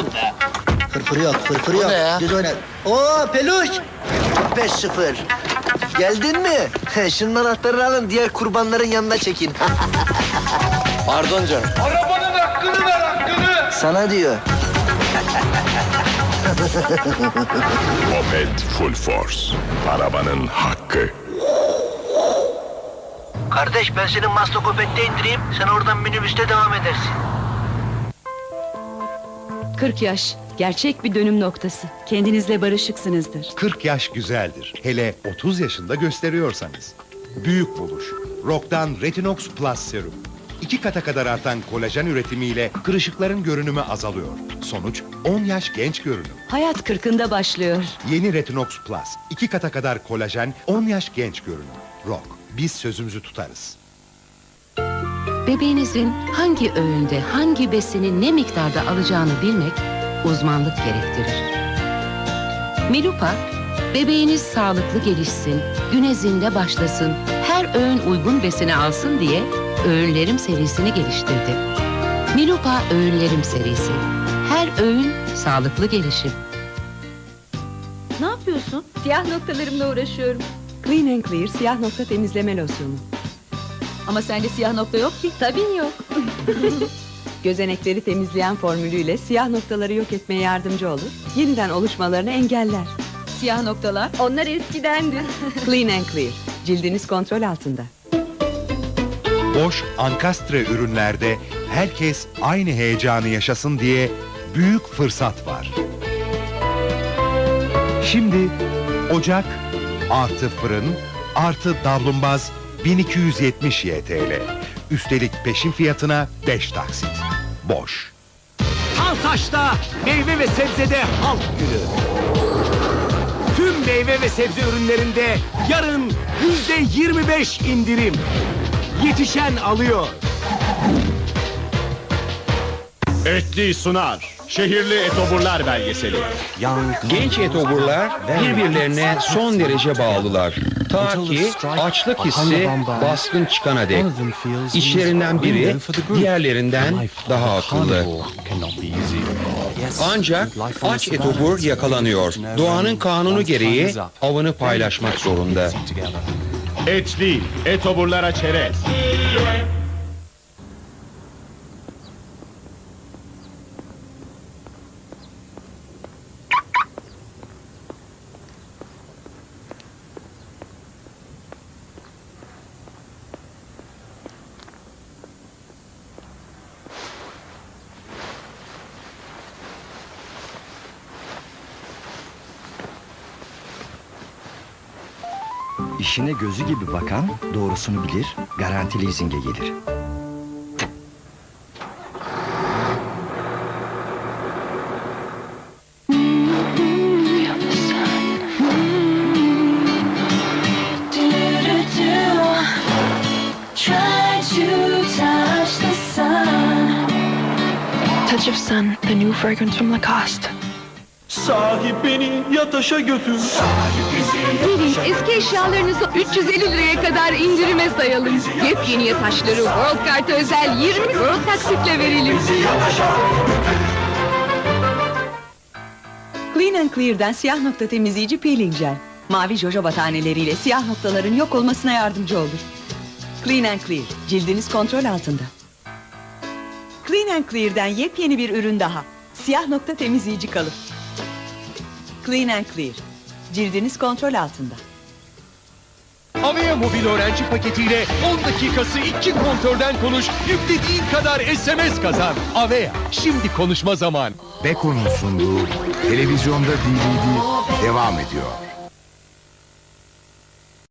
oğlum be. Fırfırı yok, fırfırı yok. ya? Düz oyna. Oo peluş. 5-0. Geldin mi? He, Şunun anahtarını alın, diğer kurbanların yanına çekin. Pardon canım. Arabanın hakkını ver hakkını. Sana diyor. Opet Full Force. Arabanın hakkı. Kardeş ben seni Maslakopet'te indireyim. Sen oradan minibüste devam edersin. 40 yaş. Gerçek bir dönüm noktası. Kendinizle barışıksınızdır. 40 yaş güzeldir. Hele 30 yaşında gösteriyorsanız. Büyük buluş. Rock'tan Retinox Plus Serum. İki kata kadar artan kolajen üretimiyle kırışıkların görünümü azalıyor. Sonuç 10 yaş genç görünüm. Hayat kırkında başlıyor. Yeni Retinox Plus. iki kata kadar kolajen, 10 yaş genç görünüm. Rock. Biz sözümüzü tutarız. Bebeğinizin hangi öğünde hangi besini ne miktarda alacağını bilmek uzmanlık gerektirir. Milupa, bebeğiniz sağlıklı gelişsin, güne zinde başlasın, her öğün uygun besini alsın diye öğünlerim serisini geliştirdi. Milupa öğünlerim serisi. Her öğün sağlıklı gelişim. Ne yapıyorsun? Siyah noktalarımla uğraşıyorum. Clean and Clear siyah nokta temizleme losyonu. Ama sende siyah nokta yok ki. Tabii yok. Gözenekleri temizleyen formülüyle siyah noktaları yok etmeye yardımcı olur. Yeniden oluşmalarını engeller. Siyah noktalar? Onlar eskidendi. Clean and Clear. Cildiniz kontrol altında. Bosch Ankastre ürünlerde herkes aynı heyecanı yaşasın diye büyük fırsat var. Şimdi ocak artı fırın artı davlumbaz 1270 YTL. Üstelik peşin fiyatına 5 taksit. Bosch. Altaş'ta meyve ve sebzede halk günü. Tüm meyve ve sebze ürünlerinde yarın yüzde 25 indirim. Yetişen alıyor. Etli sunar. Şehirli etoburlar belgeseli. Genç etoburlar birbirlerine son derece bağlılar. Ta ki açlık hissi baskın çıkana dek. İçlerinden biri diğerlerinden daha akıllı. Ancak aç etobur yakalanıyor. Doğanın kanunu gereği avını paylaşmak zorunda. Etli, etoburlara çerez. İşine gözü gibi bakan doğrusunu bilir, garanti leasinge gelir. Touch of Sun, the new fragrance from Lacoste. Sahip beni yataşa götür. Gelin eski eşyalarınızı 350 liraya kadar indirime sayalım. Yepyeni yataşları World Kart'a özel 20 World taksitle verelim. Clean and Clear'den siyah nokta temizleyici peeling jel. Mavi jojoba taneleriyle siyah noktaların yok olmasına yardımcı olur. Clean and Clear, cildiniz kontrol altında. Clean and Clear'den yepyeni bir ürün daha. Siyah nokta temizleyici kalıp. Clean and Clear, cildiniz kontrol altında. Avea mobil öğrenci paketiyle 10 dakikası iki kontörden konuş, yüklediğin kadar SMS kazan. Avea, şimdi konuşma zaman. Beko'nun sunduğu televizyonda DVD devam ediyor.